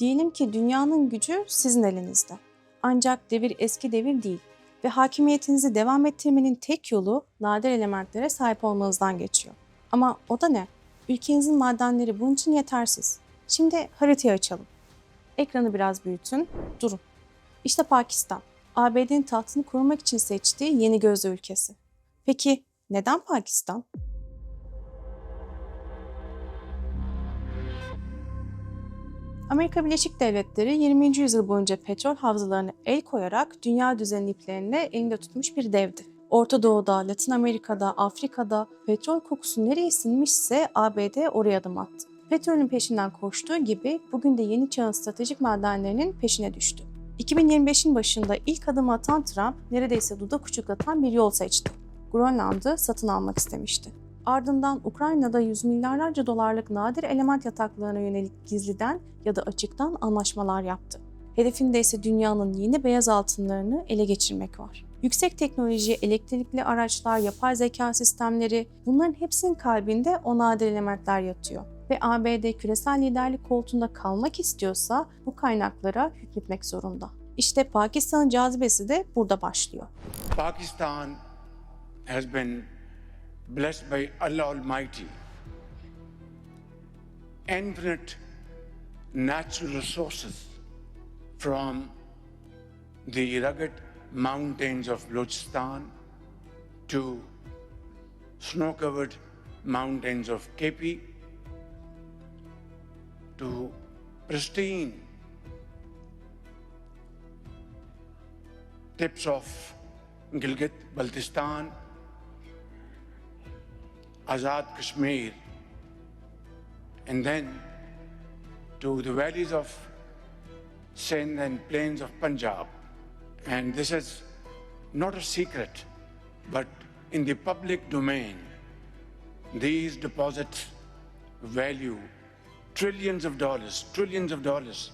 Diyelim ki dünyanın gücü sizin elinizde. Ancak devir eski devir değil ve hakimiyetinizi devam ettirmenin tek yolu nadir elementlere sahip olmanızdan geçiyor. Ama o da ne? Ülkenizin madenleri bunun için yetersiz. Şimdi haritayı açalım. Ekranı biraz büyütün, durun. İşte Pakistan, ABD'nin tahtını korumak için seçtiği yeni gözde ülkesi. Peki neden Pakistan? Amerika Birleşik Devletleri 20. yüzyıl boyunca petrol havzalarına el koyarak dünya düzeni iplerini elinde tutmuş bir devdi. Orta Doğu'da, Latin Amerika'da, Afrika'da petrol kokusu nereye sinmişse ABD oraya adım attı. Petrolün peşinden koştuğu gibi bugün de yeni çağın stratejik madenlerinin peşine düştü. 2025'in başında ilk adımı atan Trump neredeyse dudak uçuklatan bir yol seçti. Grönland'ı satın almak istemişti. Ardından Ukrayna'da yüz milyarlarca dolarlık nadir element yataklarına yönelik gizliden ya da açıktan anlaşmalar yaptı. Hedefinde ise dünyanın yeni beyaz altınlarını ele geçirmek var. Yüksek teknoloji, elektrikli araçlar, yapay zeka sistemleri bunların hepsinin kalbinde o nadir elementler yatıyor. Ve ABD küresel liderlik koltuğunda kalmak istiyorsa bu kaynaklara hükmetmek zorunda. İşte Pakistan'ın cazibesi de burada başlıyor. Pakistan has been blessed by Allah Almighty. Infinite natural resources from the rugged mountains of Balochistan to snow covered mountains of Kepi to pristine tips of Gilgit Baltistan, Azad Kashmir, and then to the valleys of Sindh and plains of Punjab. And this is not a secret, but in the public domain, these deposits value trillions of dollars, trillions of dollars.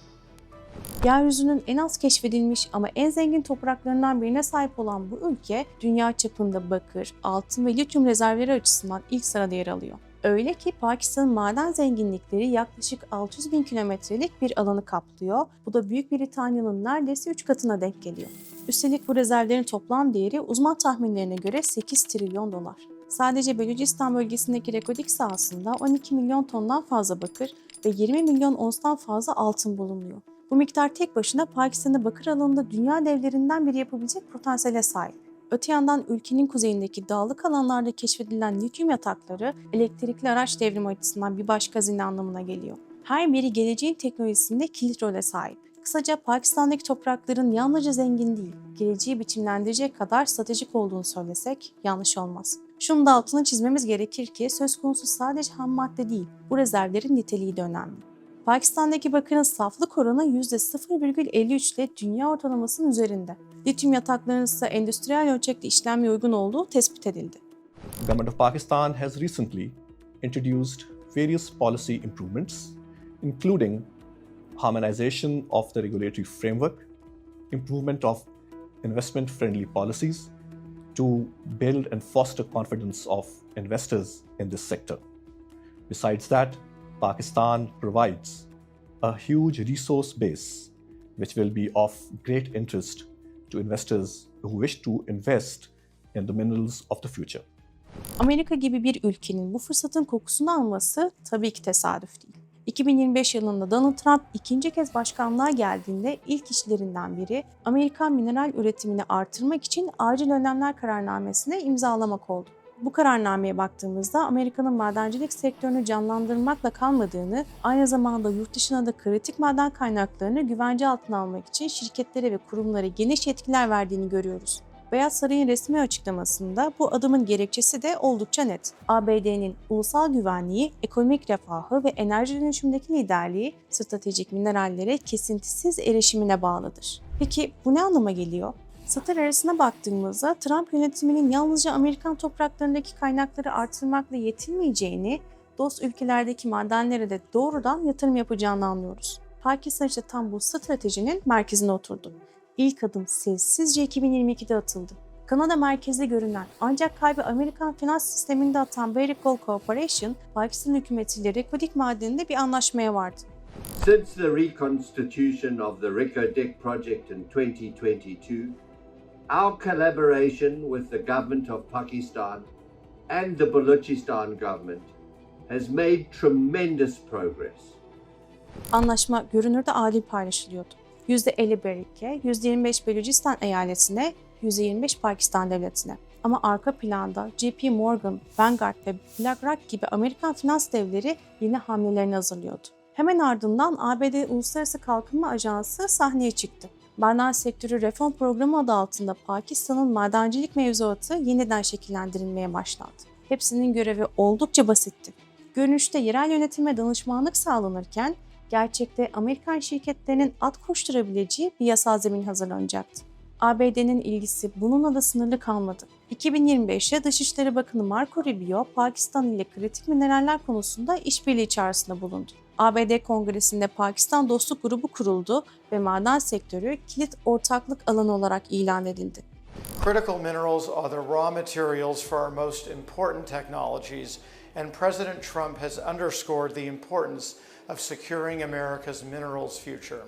Yeryüzünün en az keşfedilmiş ama en zengin topraklarından birine sahip olan bu ülke dünya çapında bakır, altın ve lityum rezervleri açısından ilk sırada yer alıyor. Öyle ki Pakistan'ın maden zenginlikleri yaklaşık 600 bin kilometrelik bir alanı kaplıyor. Bu da Büyük Britanya'nın neredeyse 3 katına denk geliyor. Üstelik bu rezervlerin toplam değeri uzman tahminlerine göre 8 trilyon dolar. Sadece Belucistan bölgesindeki Rekodik sahasında 12 milyon tondan fazla bakır ve 20 milyon onstan fazla altın bulunuyor. Bu miktar tek başına Pakistan'ı bakır alanında dünya devlerinden biri yapabilecek potansiyele sahip. Öte yandan ülkenin kuzeyindeki dağlık alanlarda keşfedilen lityum yatakları elektrikli araç devrimi açısından bir başka hazine anlamına geliyor. Her biri geleceğin teknolojisinde kilit role sahip. Kısaca Pakistan'daki toprakların yalnızca zengin değil, geleceği biçimlendirecek kadar stratejik olduğunu söylesek yanlış olmaz. Şunu da altını çizmemiz gerekir ki söz konusu sadece ham madde değil, bu rezervlerin niteliği de önemli. Pakistan'daki bakırın saflık oranı %0,53 ile dünya ortalamasının üzerinde. Lityum yataklarının ise endüstriyel ölçekte işlenmeye uygun olduğu tespit edildi. Government of Pakistan has recently introduced various policy improvements, including harmonization of the regulatory framework, improvement of investment friendly policies to build and foster confidence of investors in this sector. Besides that, Pakistan provides a huge resource base which will be of great interest to investors who wish to invest in the minerals of the future. Amerika gibi bir ülkenin bu fırsatın kokusunu alması tabii ki tesadüf değil. 2025 yılında Donald Trump ikinci kez başkanlığa geldiğinde ilk işlerinden biri Amerikan mineral üretimini artırmak için acil önlemler kararnamesine imzalamak oldu. Bu kararnameye baktığımızda Amerika'nın madencilik sektörünü canlandırmakla kalmadığını, aynı zamanda yurt dışına da kritik maden kaynaklarını güvence altına almak için şirketlere ve kurumlara geniş yetkiler verdiğini görüyoruz. Beyaz Saray'ın resmi açıklamasında bu adımın gerekçesi de oldukça net. ABD'nin ulusal güvenliği, ekonomik refahı ve enerji dönüşümdeki liderliği stratejik minerallere kesintisiz erişimine bağlıdır. Peki bu ne anlama geliyor? Satır arasına baktığımızda Trump yönetiminin yalnızca Amerikan topraklarındaki kaynakları artırmakla yetinmeyeceğini, dost ülkelerdeki madenlere de doğrudan yatırım yapacağını anlıyoruz. Pakistan işte tam bu stratejinin merkezine oturdu. İlk adım sessizce 2022'de atıldı. Kanada merkezli görünen ancak kalbi Amerikan finans sisteminde atan Barrick Gold Corporation, Pakistan hükümetiyle Rekodik madeninde bir anlaşmaya vardı. Since the reconstitution of the Reko project in 2022, our collaboration with the government of Pakistan and the Balochistan government has made tremendous progress. Anlaşma görünürde adil paylaşılıyordu. %50 Berike, %25 Belucistan eyaletine, %25 Pakistan devletine. Ama arka planda JP Morgan, Vanguard ve BlackRock gibi Amerikan finans devleri yeni hamlelerini hazırlıyordu. Hemen ardından ABD Uluslararası Kalkınma Ajansı sahneye çıktı. Maden Sektörü Reform Programı adı altında Pakistan'ın madencilik mevzuatı yeniden şekillendirilmeye başlandı. Hepsinin görevi oldukça basitti. Görünüşte yerel yönetime danışmanlık sağlanırken gerçekte Amerikan şirketlerinin at koşturabileceği bir yasal zemin hazırlanacaktı. ABD'nin ilgisi bununla da sınırlı kalmadı. 2025'te Dışişleri Bakanı Marco Rubio, Pakistan ile kritik mineraller konusunda işbirliği çağrısında bulundu. ABD Kongresi'nde Pakistan Dostluk Grubu kuruldu ve maden sektörü kilit ortaklık alanı olarak ilan edildi. Critical minerals are the raw materials for our most important technologies, and President Trump has underscored the importance of securing America's minerals future.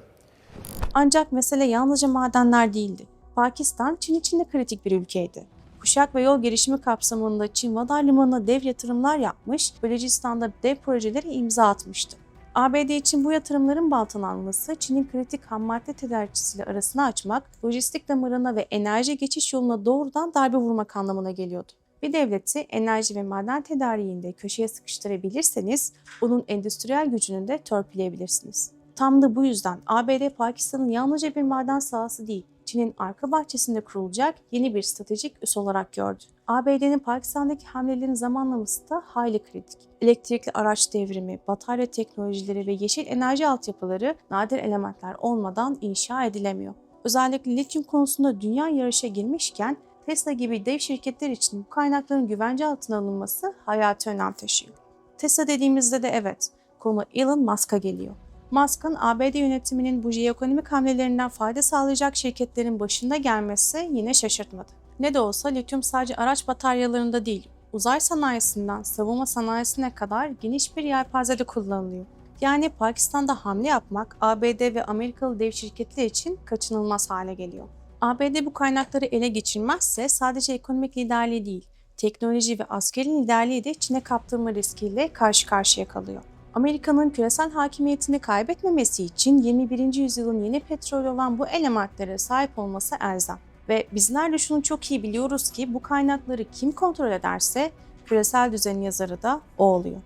Ancak mesele yalnızca madenler değildi. Pakistan, Çin için de kritik bir ülkeydi. Kuşak ve yol gelişimi kapsamında Çin Vadar Limanı'na dev yatırımlar yapmış, Bölücistan'da dev projeleri imza atmıştı. ABD için bu yatırımların baltalanması, Çin'in kritik ham madde tedarikçisiyle arasını açmak, lojistik damarına ve enerji geçiş yoluna doğrudan darbe vurmak anlamına geliyordu. Bir devleti enerji ve maden tedariğinde köşeye sıkıştırabilirseniz, onun endüstriyel gücünü de törpüleyebilirsiniz. Tam da bu yüzden ABD Pakistan'ın yalnızca bir maden sahası değil, Çin'in arka bahçesinde kurulacak yeni bir stratejik üs olarak gördü. ABD'nin Pakistan'daki hamlelerin zamanlaması da hayli kritik. Elektrikli araç devrimi, batarya teknolojileri ve yeşil enerji altyapıları nadir elementler olmadan inşa edilemiyor. Özellikle lityum konusunda dünya yarışa girmişken Tesla gibi dev şirketler için bu kaynakların güvence altına alınması hayati önem taşıyor. Tesla dediğimizde de evet, konu Elon Musk'a geliyor. Musk'ın ABD yönetiminin bu jeoekonomik hamlelerinden fayda sağlayacak şirketlerin başında gelmesi yine şaşırtmadı. Ne de olsa lityum sadece araç bataryalarında değil, uzay sanayisinden savunma sanayisine kadar geniş bir yelpazede kullanılıyor. Yani Pakistan'da hamle yapmak ABD ve Amerikalı dev şirketler için kaçınılmaz hale geliyor. ABD bu kaynakları ele geçirmezse sadece ekonomik liderliği değil, teknoloji ve askeri liderliği de Çin'e kaptırma riskiyle karşı karşıya kalıyor. Amerika'nın küresel hakimiyetini kaybetmemesi için 21. yüzyılın yeni petrolü olan bu elementlere sahip olması elzem. Ve bizler de şunu çok iyi biliyoruz ki bu kaynakları kim kontrol ederse küresel düzenin yazarı da o oluyor.